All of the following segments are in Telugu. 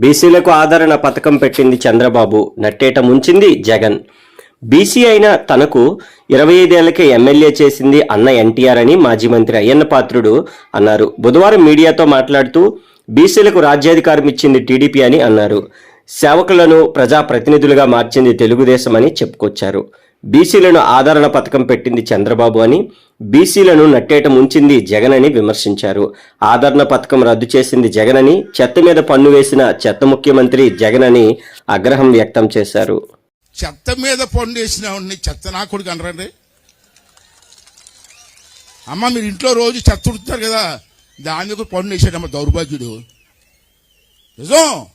బీసీలకు ఆదరణ పథకం పెట్టింది చంద్రబాబు. నట్టేట ముంచింది జగన్. బీసీ అయిన తనకు ఇరవై ఐదేళ్ళకే ఎమ్మెల్యే చేసింది అన్న ఎన్టీఆర్ అని మాజీ మంత్రి అయ్యన్న పాత్రుడు అన్నారు. బుధవారం మీడియాతో మాట్లాడుతూ బీసీలకు రాజ్యాధికారం ఇచ్చింది టీడీపీ అని అన్నారు. సేవకులను ప్రజాప్రతినిధులుగా మార్చింది తెలుగుదేశం అని చెప్పుకొచ్చారు. బీసీలను ఆదరణ పథకం పెట్టింది చంద్రబాబు అని బీసీలను నట్టేట ముంచింది జగన్ అని విమర్శించారు. ఆదరణ పథకం రద్దు చేసింది జగన్ అని చెత్త మీద పన్ను వేసిన చెత్త ముఖ్యమంత్రి జగన్ అని ఆగ్రహం వ్యక్తం చేశారు. చెత్త మీద పన్ను వేసిన చెత్త నా కొడుకు అనరండి. అమ్మ మీరు ఇంట్లో రోజు చెత్త ఉడుతున్నారు కదా దాని మీద పన్ను వేసాడమ్మ దౌర్భాగ్యుడు. నిజం?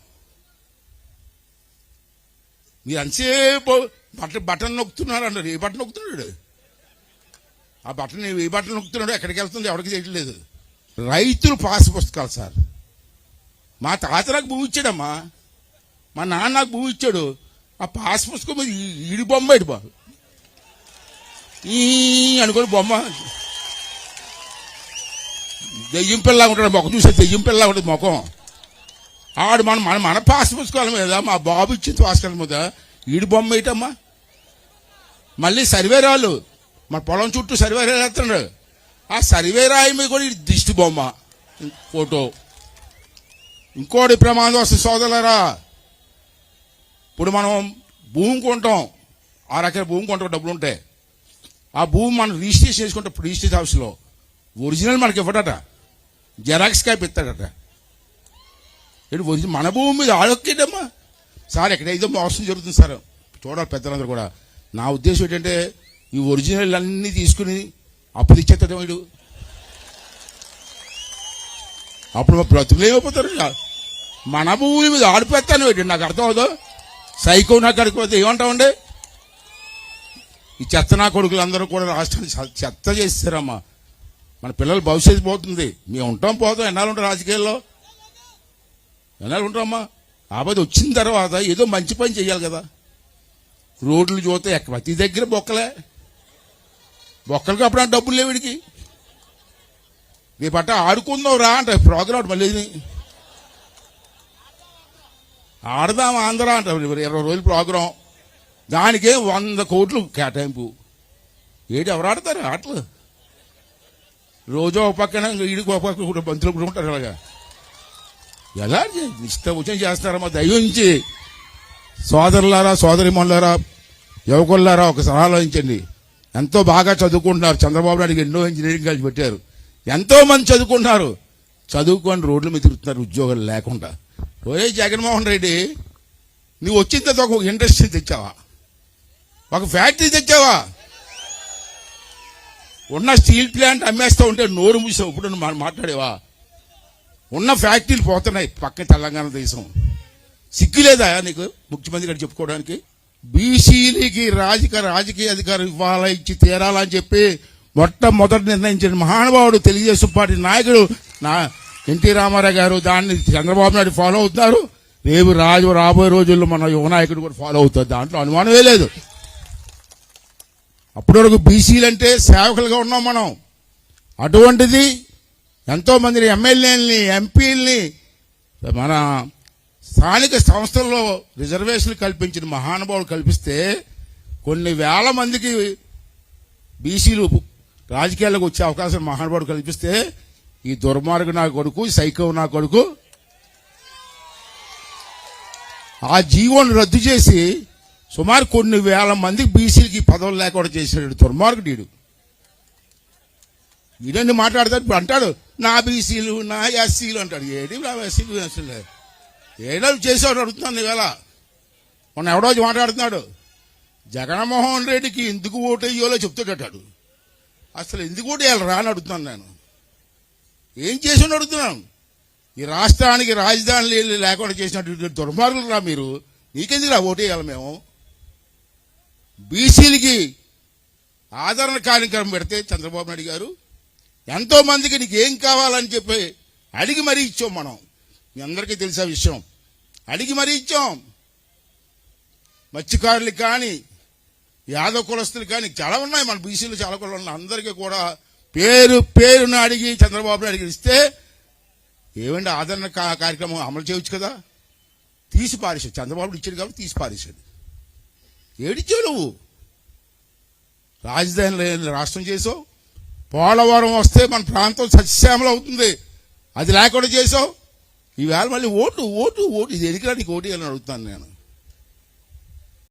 మీరు అంతసేపు బట్ట బటన్ నొక్కుతున్నారు అన్నారు ఏ బటన్ నొక్కుతున్నాడు? ఆ బటన్ ఏ బటన్ నొక్కుతున్నాడు ఎక్కడికి వెళ్తుంది ఎవరికి తెలియట్లేదు. రైతులు పాస్ పుస్తకాలు సార్. మా తాత నాకు భూమి ఇచ్చాడమ్మా. మా నాన్న నాకు భూమి ఇచ్చాడు. ఆ పాస్ పుస్తకం ఈడి బొమ్మ ఇటు బాబు ఈ అనుకోని బొమ్మ. దెయ్యం పిల్లగా ఉంటాడు మొక్క చూసే దెయ్యం పిల్లగా ఉంటుంది ముఖం. ఆడు మన మన మన పాస్ పుస్తకాల మీద మా బాబు ఇచ్చిన పుస్తకాల మీద. ఈడి బొమ్మ ఏంటమ్మా మళ్ళీ సర్వేరాలు మన పొలం చుట్టూ సర్వేరాలు వేస్తున్నాడు. ఆ సర్వేరాయి మీద కూడా దిష్టి బొమ్మ. ఫోటో. ఇంకోటి ప్రమాదం వస్తుంది సోదరులరా. ఇప్పుడు మనం భూమి కొంటాం. ఆ రకాల భూమి కొంటాం డబ్బులు ఉంటాయి. ఆ భూమి మనం రిజిస్ట్రేషన్ చేసుకుంటాం ఇప్పుడు రిజిస్ట్రేషన్ హౌస్లో. ఒరిజినల్ మనకి ఇవ్వడట. జెరాక్స్ కాపీ ఇస్తాడట. ఏంటి మన భూమి మీద ఆడొక్కేటమ్మా? సార్ ఎక్కడైతే మోసం జరుగుతుంది సార్ చూడాలి పెద్దలందరూ కూడా. నా ఉద్దేశం ఏంటంటే ఈ ఒరిజినల్ అన్నీ తీసుకుని అప్పు తెచ్చేస్తాడు వీడు. అప్పుడు మా బ్రతుకులు ఏమైపోతారు మన భూమి మీద ఆడిపోతాను వీడు. నాకు అర్థం అవుదో? సైకో నాకు అడిగిపోతే ఏమంటామండి ఈ చెత్త నా కొడుకులు అందరూ కూడా రాష్ట్రాన్ని చెత్త చేస్తారమ్మా మన పిల్లల భవిష్యత్తు పోతుంది. మేము ఉంటాం పోతాం ఎన్నాళ్ళు ఉంటాం రాజకీయాల్లో? ఎన్నాళ్ళు ఉంటామా ఆపద వచ్చిన తర్వాత ఏదో మంచి పని చేయాలి కదా. రోడ్లు చూస్తే ఎక్క ప్రతి దగ్గర బొక్కలే. బొక్కలకి అప్పుడు డబ్బులు లేవు వీడికి రేపు ఆడుకుందాం రా అంటే ప్రోగ్రామ్ మళ్ళీ. ఆడదాం ఆంధ్ర అంటారు. ఇరవై రోజుల ప్రోగ్రాం. దానికే వంద కోట్లు కేటాయింపు. ఏడు ఎవరు ఆడతారు? ఆటలు. రోజు ఒక పక్కన ఈడికి ఒక పక్కన కూడా బంతులు కూడా ఉంటారు అలాగా. ఎలా ఇష్టం వచ్చిన చేస్తారమ్మా దయించి సోదరులారా సోదరిమణులారా యువకులారా ఒకసారి ఆలోచించండి. ఎంతో బాగా చదువుకుంటున్నారు. చంద్రబాబు నాయుడు ఎన్నో ఇంజనీరింగ్ కాలేజ్ పెట్టారు. ఎంతో మంది చదువుకుంటున్నారు. చదువుకొని రోడ్ల మీద తిరుగుతున్నారు ఉద్యోగాలు లేకుండా. ఓయే జగన్మోహన్ రెడ్డి నువ్వు వచ్చిన తర్వాత ఒక ఇండస్ట్రీ తెచ్చావా? ఒక ఫ్యాక్టరీ తెచ్చావా? ఉన్న స్టీల్ ప్లాంట్ అమ్మేస్తా ఉంటే నోరు మూసావు. ఇప్పుడు మా- మాట్లాడేవా? ఉన్న ఫ్యాక్టరీలు పోతున్నాయి పక్క తెలంగాణ దేశం. సిగ్గులేదా నీకు ముఖ్యమంత్రి గారు చెప్పుకోవడానికి? బీసీలకి రాజకీయ రాజకీయ అధికారం ఇవ్వాలా ఇచ్చి తీరాలని చెప్పి మొట్టమొదటి నిర్ణయించిన మహానుభావుడు తెలుగుదేశం పార్టీ నాయకుడు నా ఎన్టీ రామారావు గారు దాన్ని చంద్రబాబు నాయుడు ఫాలో అవుతున్నారు. రేపు రాజు రాబోయే రోజుల్లో మన యువ నాయకుడు కూడా ఫాలో అవుతారు దాంట్లో అనుమానమే లేదు. అప్పటి వరకు బీసీలు అంటే సేవకులుగా ఉన్నాం మనం. అటువంటిది ఎంతో మందిని ఎమ్మెల్యేలని ఎంపీలని మన స్థానిక సంస్థల్లో రిజర్వేషన్లు కల్పించిన మహానుభావులు కల్పిస్తే కొన్ని వేల మందికి బీసీలు రాజకీయాలకు వచ్చే అవకాశం మహానుభావుడు కల్పిస్తే ఈ దుర్మార్గు నా కొడుకు సైకో నా కొడుకు ఆ జీవోను రద్దు చేసి సుమారు కొన్ని వేల మందికి బీసీలకి పదవులు లేకుండా చేశాడు దుర్మార్గుడు వీడన్ని మాట్లాడతాడు? ఇప్పుడు అంటాడు నా బీసీలు నా ఎస్సీలు అంటాడు. ఏడి నా ఎస్సీలు ఎస్సీలు? ఏడో చేసేవాడు అడుగుతున్నాను ఇవాళ. మొన్న ఎవడో మాట్లాడుతున్నాడు. జగన్మోహన్ రెడ్డికి ఎందుకు ఓటు వేయాలో చెప్తాడటాడు అసలు ఎందుకు ఓటు వేయాలి రా అని అడుగుతున్నాను నేను. ఏం చేసి అడుగుతున్నాను. ఈ రాష్ట్రానికి రాజధాని లేకుండా చేసినటువంటి దుర్మార్గులు రా మీరు. నీకెందుకు రా ఓటు వేయాలి మేము? బీసీలకి ఆదరణ కార్యక్రమం పెడితే చంద్రబాబు నాయుడు గారు ఎంతో మందికి నీకు ఏం కావాలని చెప్పి అడిగి మరీ ఇచ్చాం మనం. మీ అందరికీ తెలిసే విషయం? అడిగి మరీ ఇచ్చాం. మత్స్యకారులకు కానీ యాదవ కులస్తులు కానీ చాలా ఉన్నాయి మన బీసీలు చాలా కులం ఉన్నాయి. అందరికీ కూడా పేరు పేరును అడిగి చంద్రబాబుని అడిగి ఇస్తే ఏమండి ఆదరణ కార్యక్రమం అమలు చేయొచ్చు కదా? తీసి పారేశాడు చంద్రబాబు ఇచ్చాడు కాబట్టి తీసి పారేశాడు ఏడిచావు నువ్వు? రాజధాని రాష్ట్రం చేసావు? పోలవరం వస్తే మన ప్రాంతం సస్యశ్యామలం అవుతుంది. అది లేకుండా చేసావు ఈవేళ మళ్ళీ ఓటు ఓటు ఓటు. ఇది ఎదిగిరా నీకు ఓటు అని అడుగుతాను నేను.